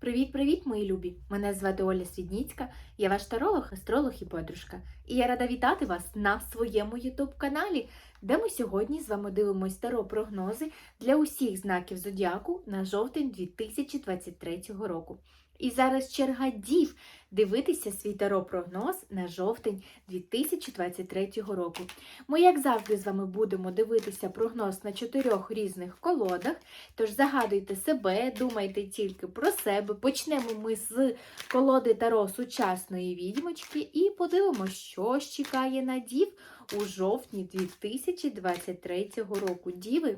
Привіт-привіт, мої любі! Мене звати Оля Свідніцька, я ваш таролог, астролог і подружка. І я рада вітати вас на своєму ютуб-каналі, де ми сьогодні з вами дивимось таро прогнози для усіх знаків зодіаку на жовтень 2023 року. І зараз черга дів дивитися свій таро прогноз на жовтень 2023 року. Ми, як завжди, з вами будемо дивитися прогноз на чотирьох різних колодах. Тож загадуйте себе, думайте тільки про себе. Почнемо ми з колоди Таро сучасної відьмочки і подивимося, що чекає на дів у жовтні 2023 року. Діви,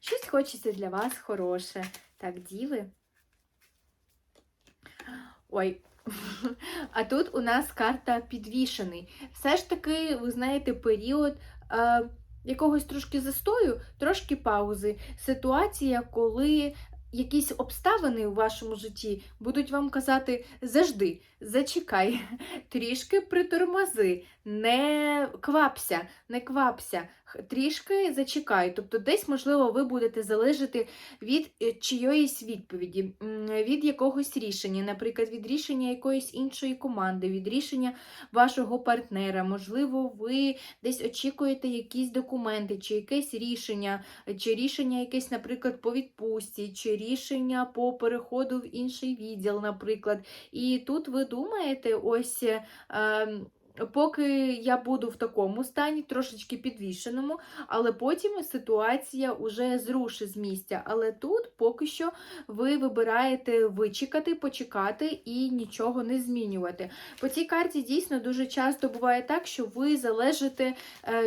щось хочеться для вас хороше. Так, діви. Ой. А тут у нас карта підвішений. Все ж таки, ви знаєте, період. Е, Якогось трошки застою, трошки паузи. Ситуація, коли якісь обставини у вашому житті будуть вам казати завжди, зачекай, трішки притормози, не квапся, не квапся, трішки зачекай. Тобто, десь, можливо, ви будете залежати від е, чийоїсь відповіді, від якогось рішення, наприклад, від рішення якоїсь іншої команди, від рішення вашого партнера. Можливо, ви десь очікуєте якісь документи, чи якесь рішення, чи рішення якесь, наприклад, по відпустці, чи рішення по переходу в інший відділ, наприклад. І тут ви думаєте, ось. Е, Поки я буду в такому стані, трошечки підвішеному, але потім ситуація вже зрушить з місця. Але тут поки що ви вибираєте вичекати, почекати і нічого не змінювати. По цій карті дійсно дуже часто буває так, що ви залежите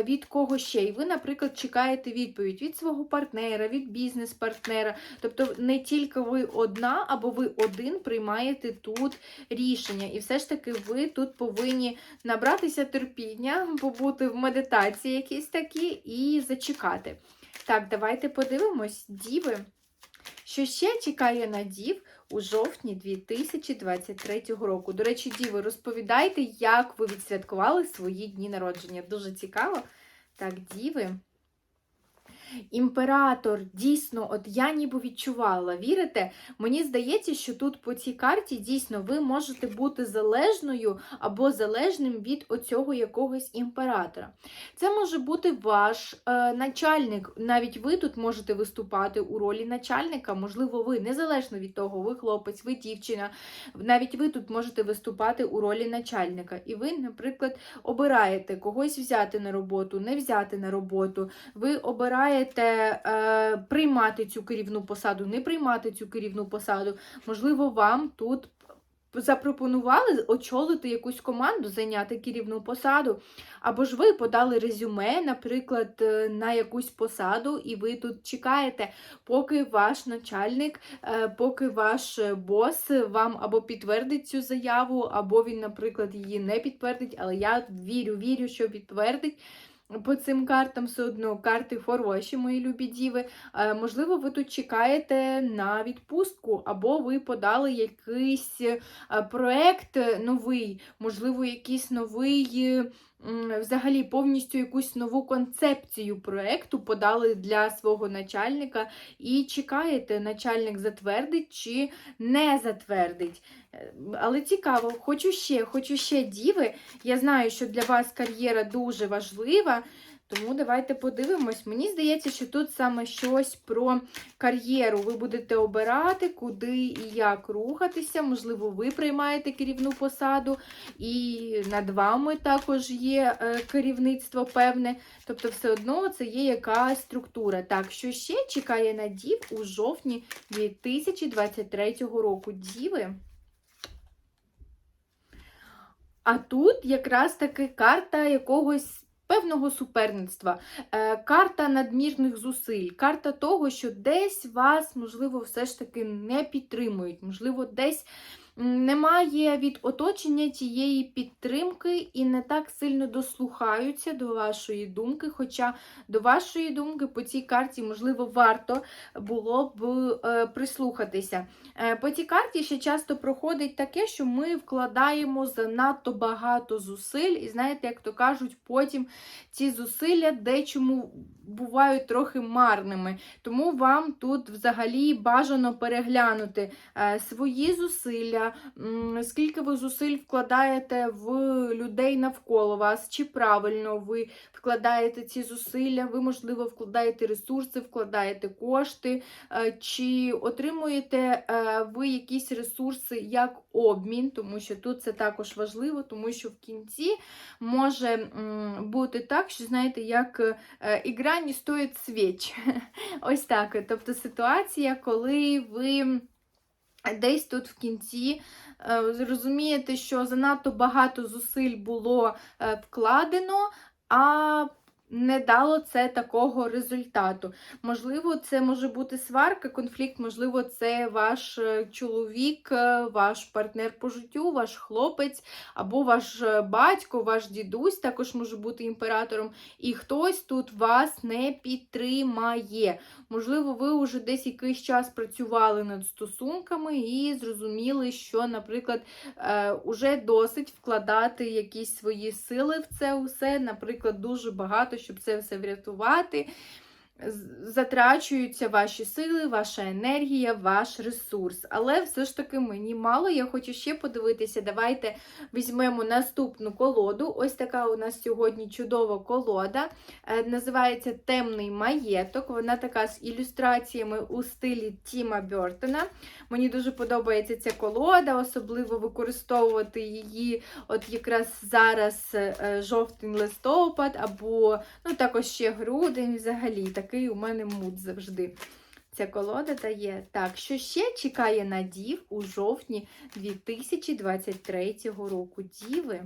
від кого ще. І ви, наприклад, чекаєте відповідь від свого партнера, від бізнес-партнера. Тобто не тільки ви одна, або ви один приймаєте тут рішення. І все ж таки ви тут повинні набратися терпіння, побути в медитації якісь такі і зачекати. Так, давайте подивимось, діви. Що ще чекає на дів у жовтні 2023 року? До речі, діви, розповідайте, як ви відсвяткували свої дні народження. Дуже цікаво. Так, діви. Імператор, дійсно, от я ніби відчувала, вірите? Мені здається, що тут по цій карті дійсно ви можете бути залежною або залежним від оцього якогось імператора. Це може бути ваш е, начальник, навіть ви тут можете виступати у ролі начальника, можливо, ви, незалежно від того, ви хлопець, ви дівчина, навіть ви тут можете виступати у ролі начальника. І ви, наприклад, обираєте когось взяти на роботу, не взяти на роботу, ви обираєте е, приймати цю керівну посаду, не приймати цю керівну посаду. Можливо, вам тут запропонували очолити якусь команду, зайняти керівну посаду. Або ж ви подали резюме, наприклад, е, на якусь посаду, і ви тут чекаєте, поки ваш начальник, е, поки ваш бос вам або підтвердить цю заяву, або він, наприклад, її не підтвердить, але я вірю, вірю, що підтвердить. По цим картам все одно карти хороші, мої любі діви. Е, можливо, ви тут чекаєте на відпустку, або ви подали якийсь е, проект новий, можливо, якийсь новий. Взагалі, повністю якусь нову концепцію проєкту подали для свого начальника і чекаєте, начальник затвердить чи не затвердить. Е, але цікаво, хочу ще, хочу ще діви. Я знаю, що для вас кар'єра дуже важлива. Тому давайте подивимось. Мені здається, що тут саме щось про кар'єру. Ви будете обирати, куди і як рухатися. Можливо, ви приймаєте керівну посаду, і над вами також є е, керівництво певне. Тобто, все одно це є якась структура. Так, що ще чекає на дів у жовтні 2023 року. Діви. А тут якраз таки карта якогось певного суперництва, е, карта надмірних зусиль, карта того, що десь вас, можливо, все ж таки не підтримують, можливо, десь немає від оточення тієї підтримки і не так сильно дослухаються до вашої думки. Хоча до вашої думки по цій карті, можливо, варто було б е, прислухатися. Е, По цій карті ще часто проходить таке, що ми вкладаємо занадто багато зусиль, і знаєте, як то кажуть, потім ці зусилля дечому бувають трохи марними. Тому вам тут взагалі бажано переглянути е, свої зусилля, м, скільки ви зусиль вкладаєте в людей навколо вас, чи правильно ви вкладаєте ці зусилля, ви, можливо, вкладаєте ресурси, вкладаєте кошти, е, чи отримуєте е, ви якісь ресурси як обмін, тому що тут це також важливо, тому що в кінці може бути так, що, знаєте, як е, ігра не стоїть свіч. Ось так. Тобто ситуація, коли ви. Десь тут в кінці е, зрозумієте, що занадто багато зусиль було е, вкладено, а не дало це такого результату. Можливо, це може бути сварка, конфлікт, можливо, це ваш е, чоловік, е, ваш партнер по життю, ваш хлопець, або ваш е, батько, ваш дідусь також може бути імператором, і хтось тут вас не підтримає. Можливо, ви вже десь якийсь час працювали над стосунками і зрозуміли, що, наприклад, уже досить вкладати якісь свої сили в це усе, наприклад, дуже багато, щоб це все врятувати. Затрачуються ваші сили, ваша енергія, ваш ресурс. Але все ж таки мені мало. Я хочу ще подивитися. Давайте візьмемо наступну колоду. Ось така у нас сьогодні чудова колода. Е, Називається Темний маєток. Вона така з ілюстраціями у стилі Тіма Бертона. Мені дуже подобається ця колода, особливо використовувати її от якраз зараз е, жовтень-листопад, або ну, також ще грудень взагалі. Такий у мене муд завжди. Ця колода дає. Так, що ще чекає на дів у жовтні 2023 року? Діви.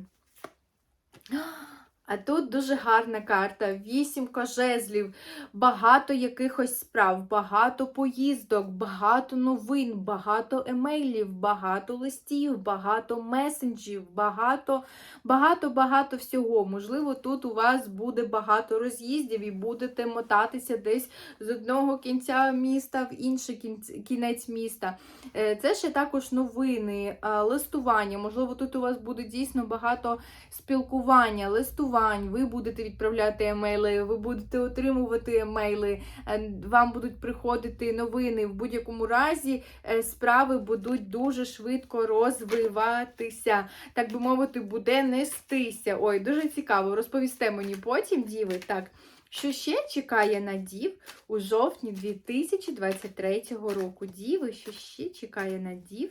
А тут дуже гарна карта, вісімка жезлів, багато якихось справ, багато поїздок, багато новин, багато емейлів, багато листів, багато месенджів, багато, багато, багато всього. Можливо, тут у вас буде багато роз'їздів і будете мотатися десь з одного кінця міста в інший кінець міста. Е, Це ще також новини, листування. Можливо, тут у вас буде дійсно багато спілкування, листувань. Ви будете відправляти емейли, ви будете отримувати емейли, е, вам будуть приходити новини. В будь-якому разі е, справи будуть дуже швидко розвиватися. Так би мовити, буде нестися. Ой, дуже цікаво. Розповісте мені потім, діви. Так. Що ще чекає на дів у жовтні 2023 року? Діви, що ще чекає на дів?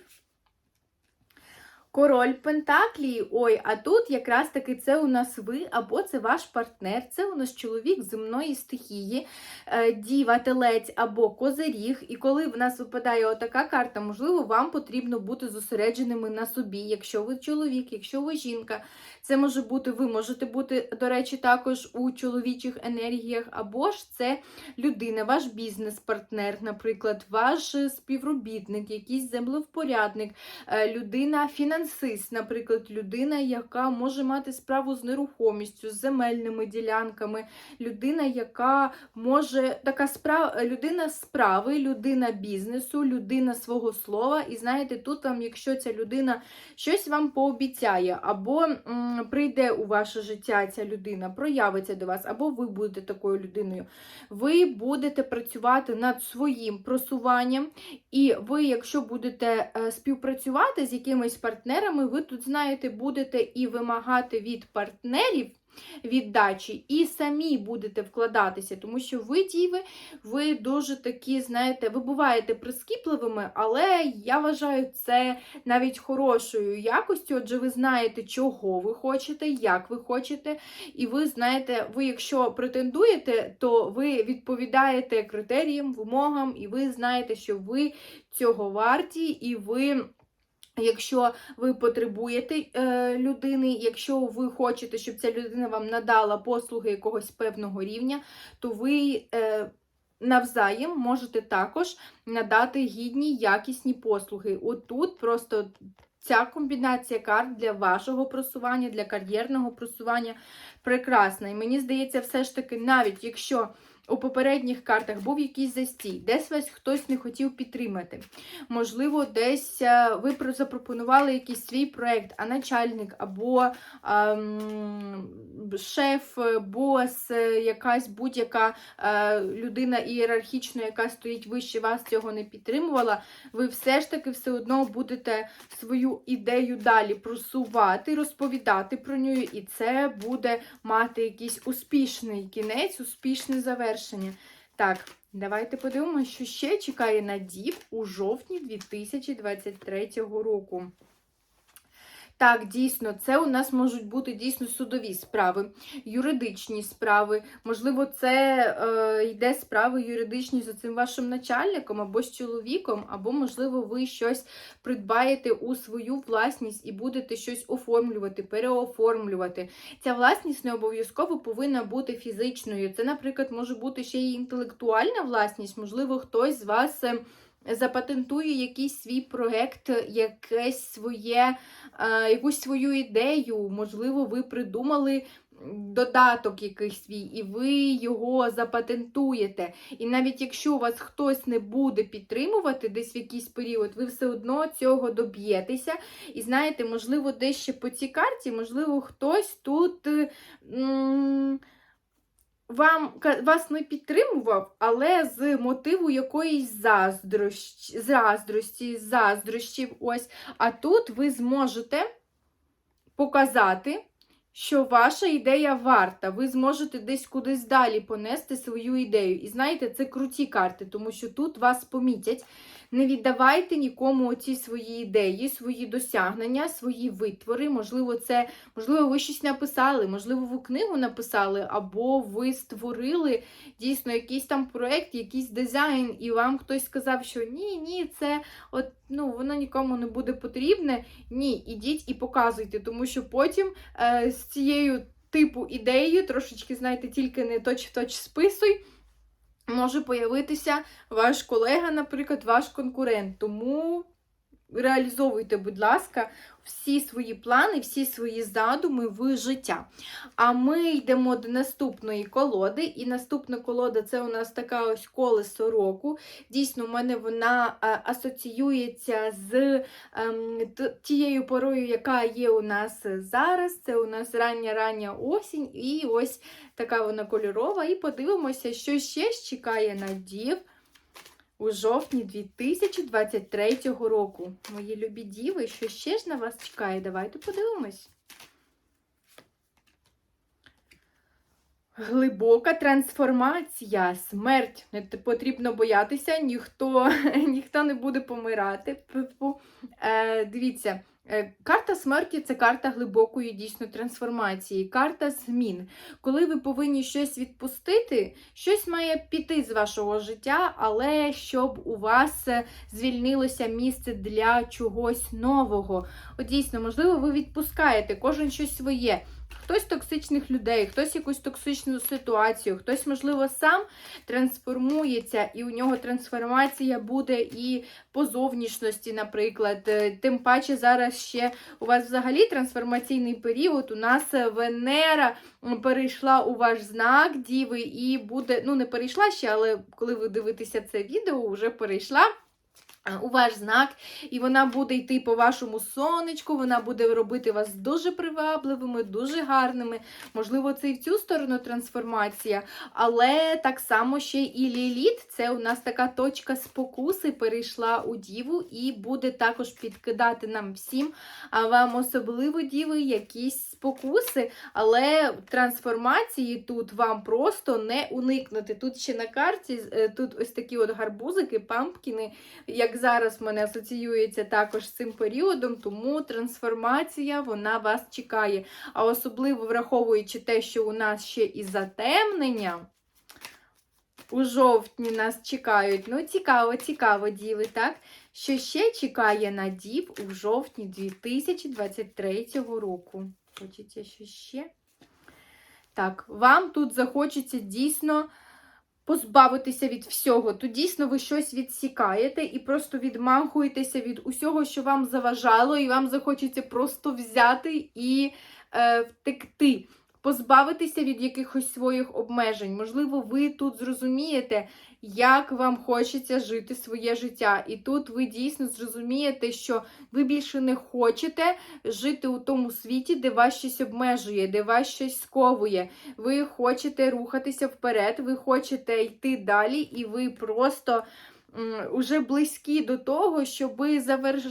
Король Пентаклії. Ой, а тут якраз таки це у нас ви, або це ваш партнер, це у нас чоловік земної стихії, е, діва, телець або козиріг. І коли в нас випадає отака карта, можливо, вам потрібно бути зосередженими на собі, якщо ви чоловік, якщо ви жінка. Це може бути, ви можете бути, до речі, також у чоловічих енергіях, або ж це людина, ваш бізнес-партнер, наприклад, ваш співробітник, якийсь землевпорядник, е, людина фінансист, наприклад, людина, яка може мати справу з нерухомістю, з земельними ділянками, людина, яка може така справа, людина справи, людина бізнесу, людина свого слова. І знаєте, тут вам, якщо ця людина щось вам пообіцяє, або м, прийде у ваше життя ця людина, проявиться до вас, або ви будете такою людиною, ви будете працювати над своїм просуванням. І ви, якщо будете е, співпрацювати з якимись партнерами, ви тут, знаєте, будете і вимагати від партнерів віддачі, і самі будете вкладатися, тому що ви, діви, ви дуже такі, знаєте, ви буваєте прискіпливими, але я вважаю це навіть хорошою якостю, адже ви знаєте, чого ви хочете, як ви хочете, і ви знаєте, ви, якщо претендуєте, то ви відповідаєте критеріям, вимогам, і ви знаєте, що ви цього варті, і ви. Якщо ви потребуєте е, людини, якщо ви хочете, щоб ця людина вам надала послуги якогось певного рівня, то ви е, навзаєм можете також надати гідні, якісні послуги. Отут просто ця комбінація карт для вашого просування, для кар'єрного просування прекрасна. І мені здається, все ж таки, навіть якщо у попередніх картах був якийсь застій, десь вас хтось не хотів підтримати. Можливо, десь е, ви запропонували якийсь свій проєкт, а начальник або ем, шеф, е, бос, е, якась будь-яка е, людина ієрархічна, яка стоїть вище вас, цього не підтримувала, ви все ж таки все одно будете свою ідею далі просувати, розповідати про неї, і це буде мати якийсь успішний кінець, успішне завершення. Так, давайте подивимося, що ще чекає на дів у жовтні 2023 року. Так, дійсно, це у нас можуть бути дійсно судові справи, юридичні справи. Можливо, це е, йде справи юридичні за цим вашим начальником або з чоловіком, або, можливо, ви щось придбаєте у свою власність і будете щось оформлювати, переоформлювати. Ця власність не обов'язково повинна бути фізичною. Це, наприклад, може бути ще й інтелектуальна власність, можливо, хтось з вас. Запатентує якийсь свій проект, якесь своє, е, якусь свою ідею. Можливо, ви придумали додаток якийсь свій, і ви його запатентуєте. І навіть якщо вас хтось не буде підтримувати десь в якийсь період, ви все одно цього доб'єтеся. І знаєте, можливо, десь ще по цій карті, можливо, хтось тут. м, вам вас не підтримував, але з мотиву якоїсь заздрощ, заздрості, заздрощів. Ось. А тут ви зможете показати, що ваша ідея варта. Ви зможете десь кудись далі понести свою ідею. І знаєте, це круті карти, тому що тут вас помітять. Не віддавайте нікому оці свої ідеї, свої досягнення, свої витвори. Можливо, це, можливо, ви щось написали, можливо, ви книгу написали, або ви створили дійсно якийсь там проєкт, якийсь дизайн, і вам хтось сказав, що ні, ні, це от, ну, воно нікому не буде потрібне. Ні, ідіть і показуйте, тому що потім е, з цією типу ідеєю, трошечки, знаєте, тільки не точ-в-точ списуй, може появитися ваш колега, наприклад, ваш конкурент. Тому реалізовуйте, будь ласка, всі свої плани, всі свої задуми в життя. А ми йдемо до наступної колоди. І наступна колода це у нас така ось колесо року. Дійсно, у мене вона е, асоціюється з ем, тією порою, яка є у нас зараз. Це у нас рання-рання осінь, і ось така вона кольорова. І подивимося, що ще чекає на дів у жовтні 2023 року. Мої любі діви, що ще ж на вас чекає? Давайте подивимось. Глибока трансформація, смерть. Не потрібно боятися, ніхто, ніхто не буде помирати. Е, дивіться, карта смерті це карта глибокої дійсно трансформації, карта змін. Коли ви повинні щось відпустити, щось має піти з вашого життя, але щоб у вас е, звільнилося місце для чогось нового. От дійсно, можливо, ви відпускаєте кожен щось своє. Хтось токсичних людей, хтось якусь токсичну ситуацію, хтось, можливо, сам трансформується, і у нього трансформація буде і по зовнішності, наприклад. Е, Тим паче зараз ще у вас взагалі трансформаційний період. У нас е, Венера перейшла у ваш знак Діви, і буде, ну не перейшла ще, але коли ви дивитеся це відео, вже перейшла. Е, У ваш знак, і вона буде йти по вашому сонечку, вона буде робити вас дуже привабливими, дуже гарними. Можливо, це і в цю сторону трансформація, але так само ще і Ліліт, це у нас така точка спокуси перейшла у Діву і буде також підкидати нам всім, а вам особливо Діви, якісь спокуси, але трансформації тут вам просто не уникнути. Тут ще на карті, е, тут ось такі от гарбузики, пампкіни, як зараз в мене асоціюється також з цим періодом, тому трансформація вона вас чекає. А особливо враховуючи те, що у нас ще і затемнення. У жовтні нас чекають. Ну, цікаво, цікаво, діви, так? Що ще чекає на дів у жовтні 2023 року? Хочеться що ще? Так, вам тут захочеться дійсно позбавитися від всього, то дійсно ви щось відсікаєте і просто відмахуєтеся від усього, що вам заважало, і вам захочеться просто взяти і е, втекти. Позбавитися від якихось своїх обмежень. Можливо, ви тут зрозумієте, як вам хочеться жити своє життя. І тут ви дійсно зрозумієте, що ви більше не хочете жити у тому світі, де вас щось обмежує, де вас щось сковує. Ви хочете рухатися вперед, ви хочете йти далі, і ви просто уже близькі до того, щоб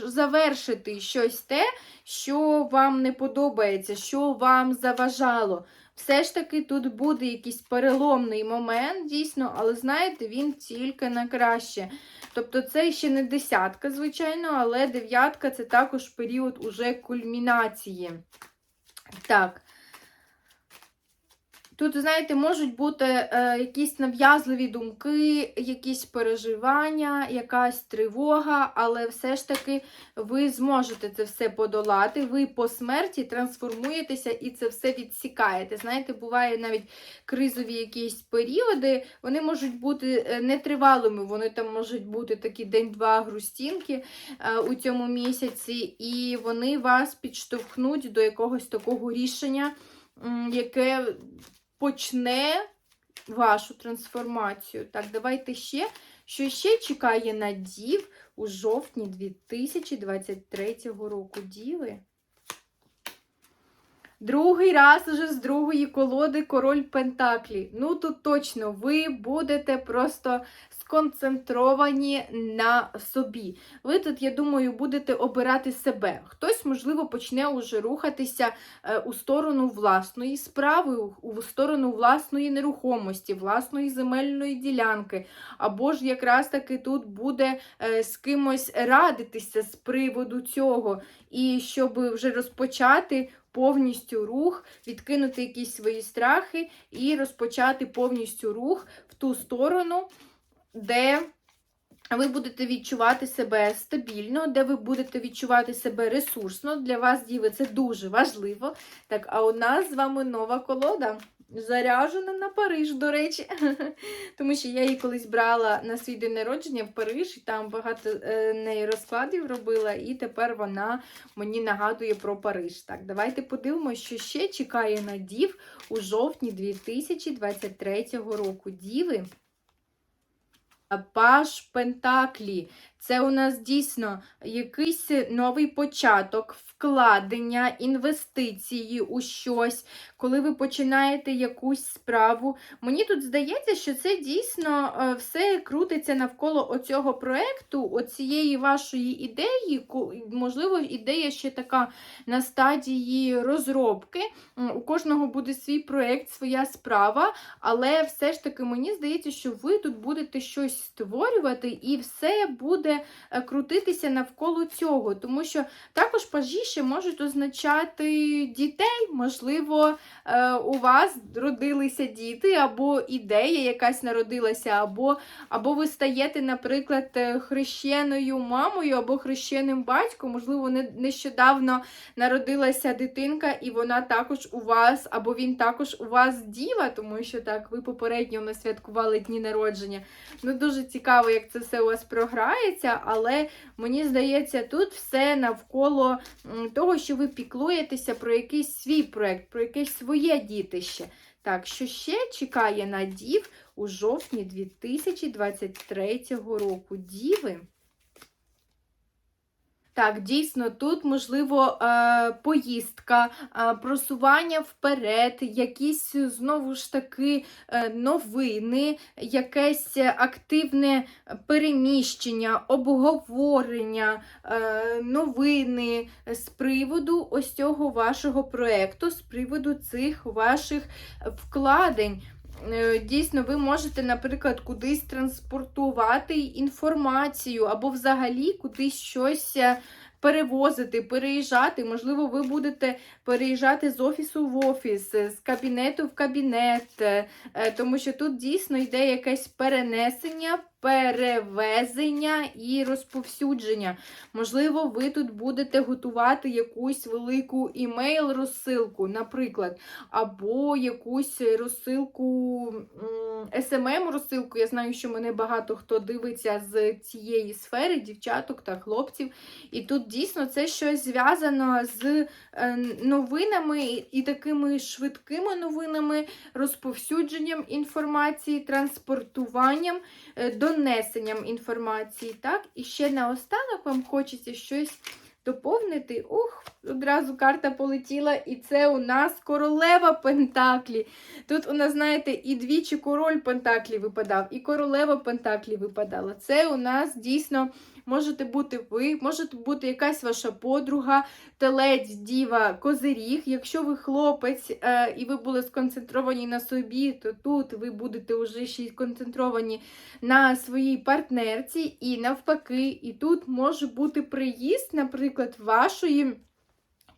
завершити щось те, що вам не подобається, що вам заважало. Все ж таки тут буде якийсь переломний момент, дійсно, але знаєте, він тільки на краще. Тобто це ще не десятка, звичайно, але дев'ятка це також період уже кульмінації. Так. Тут, знаєте, можуть бути е, якісь нав'язливі думки, якісь переживання, якась тривога, але все ж таки ви зможете це все подолати. Ви по смерті трансформуєтеся і це все відсікаєте. Знаєте, буває навіть кризові якісь періоди, вони можуть бути е, нетривалими, вони там можуть бути такі день-два грустінки е, у цьому місяці, і вони вас підштовхнуть до якогось такого рішення, яке почне вашу трансформацію. Так, давайте ще. Що ще чекає на дів у жовтні 2023 року? Діви? Другий раз уже з другої колоди король Пентаклі. Ну, тут точно ви будете просто сконцентровані на собі. Ви тут, я думаю, будете обирати себе. Хтось, можливо, почне уже рухатися е, у сторону власної справи, у- сторону власної нерухомості, власної земельної ділянки. Або ж якраз таки тут буде е, з кимось радитися з приводу цього. І щоб вже розпочати повністю рух, відкинути якісь свої страхи і розпочати повністю рух в ту сторону, де ви будете відчувати себе стабільно, де ви будете відчувати себе ресурсно. Для вас, діви, це дуже важливо. Так, а у нас з вами нова колода. Заряжена на Париж, до речі. Тому що я її колись брала на свій день народження в Париж, і там багато е, неї розкладів робила, і тепер вона мені нагадує про Париж. Так, давайте подивимося, що ще чекає на дів у жовтні 2023 року. Діви. Паш Пентаклі. Це у нас дійсно якийсь новий початок, вкладення, інвестиції у щось, коли ви починаєте якусь справу. Мені тут здається, що це дійсно е, все крутиться навколо оцього проєкту, оцієї вашої ідеї. Можливо, ідея ще така на стадії розробки. У кожного буде свій проєкт, своя справа, але все ж таки мені здається, що ви тут будете щось створювати, і все буде крутитися навколо цього. Тому що також пажі ще можуть означати дітей. Можливо, е, у вас родилися діти, або ідея якась народилася, або, або ви стаєте, наприклад, е, хрещеною мамою або хрещеним батьком. Можливо, нещодавно народилася дитинка, і вона також у вас, або він також у вас діва, тому що так, ви попередньо не святкували дні народження. Ну, дуже цікаво, як це все у вас програється, але мені здається, тут все навколо того, що ви піклуєтеся про якийсь свій проєкт, про якесь своє дітище. Так, що ще чекає на дів у жовтні 2023 року? Діви. Так, дійсно, тут можливо е, поїздка, е, просування вперед, якісь знову ж таки е, новини, якесь активне переміщення, обговорення, е, новини з приводу ось цього вашого проєкту, з приводу цих ваших вкладень. Е, Дійсно, ви можете, наприклад, кудись транспортувати інформацію, або взагалі кудись щось е, перевозити, переїжджати. Можливо, ви будете переїжджати з офісу в офіс, е, з кабінету в кабінет, тому що тут дійсно йде якесь перенесення, перевезення і розповсюдження. Можливо, ви тут будете готувати якусь велику імейл-розсилку, наприклад, або якусь розсилку, СММ-розсилку. Я знаю, що мене багато хто дивиться з цієї сфери, дівчаток та хлопців. І тут дійсно це щось зв'язано з е, новинами і такими швидкими новинами, розповсюдженням інформації, транспортуванням, е, донесенням інформації. Так? І ще наостанок вам хочеться щось доповнити. Ух, одразу карта полетіла, і це у нас королева Пентаклі. Тут у нас, знаєте, і двічі король Пентаклі випадав, і королева Пентаклі випадала. Це у нас дійсно. Можете бути ви, може бути якась ваша подруга, телець, діва, козиріг. Якщо ви хлопець е, і ви були сконцентровані на собі, то тут ви будете вже ще сконцентровані на своїй партнерці, і навпаки, і тут може бути приїзд, наприклад, вашої.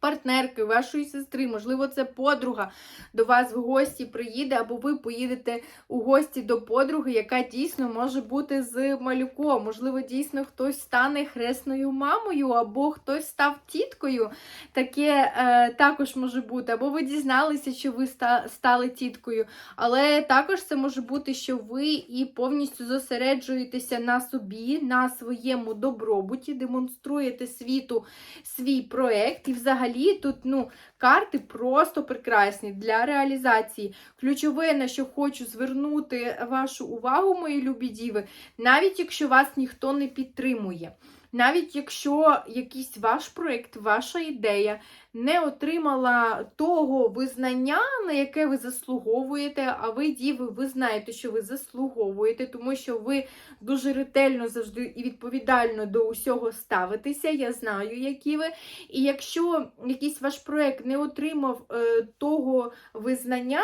Партнерки, вашої сестри, можливо, це подруга до вас в гості приїде, або ви поїдете у гості до подруги, яка дійсно може бути з малюком. Можливо, дійсно хтось стане хресною мамою, або хтось став тіткою. Таке е, також може бути. Або ви дізналися, що ви ста, стали тіткою. Але також це може бути, що ви і повністю зосереджуєтеся на собі, на своєму добробуті, демонструєте світу свій проект і взагалі тут ну, карти просто прекрасні для реалізації. Ключове, на що хочу звернути вашу увагу, мої любі діви, навіть якщо вас ніхто не підтримує. Навіть якщо якийсь ваш проєкт, ваша ідея не отримала того визнання, на яке ви заслуговуєте, а ви, діви, ви знаєте, що ви заслуговуєте, тому що ви дуже ретельно завжди і відповідально до усього ставитеся. Я знаю, які ви. І якщо якийсь ваш проєкт не отримав е, того визнання,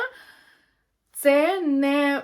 це не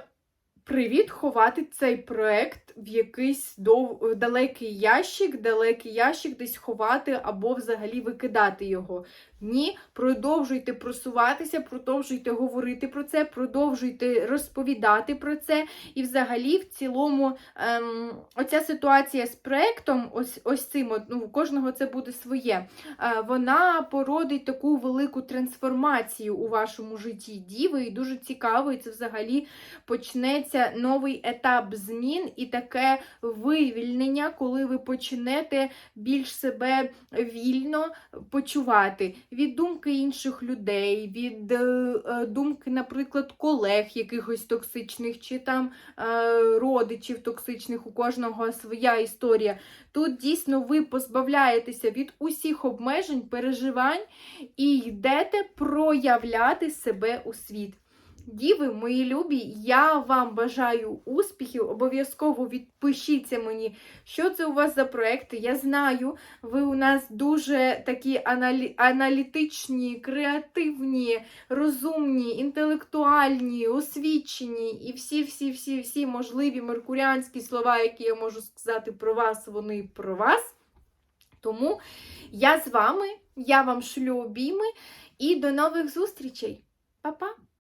привід ховати цей проект в якийсь дов... далекий ящик, далекий ящик десь ховати або взагалі викидати його. Ні, продовжуйте просуватися, продовжуйте говорити про це, продовжуйте розповідати про це. І взагалі, в цілому, ем, оця ситуація з проектом, ось ось цим, ну, у кожного це буде своє, е, вона породить таку велику трансформацію у вашому житті діви, і дуже цікаво, і це взагалі почнеться новий етап змін і таке вивільнення, коли ви почнете більш себе вільно почувати від думки інших людей, від е, е, думки, наприклад, колег якихось токсичних, чи там е, родичів токсичних, у кожного своя історія. Тут дійсно ви позбавляєтеся від усіх обмежень, переживань і йдете проявляти себе у світ. Діви, мої любі, я вам бажаю успіхів. Обов'язково відпишіться мені, що це у вас за проекти. Я знаю, ви у нас дуже такі аналі... аналітичні, креативні, розумні, інтелектуальні, освічені і всі-всі-всі-всі можливі меркуріанські слова, які я можу сказати про вас, вони про вас. Тому я з вами, я вам шлю обійми і до нових зустрічей. Па-па!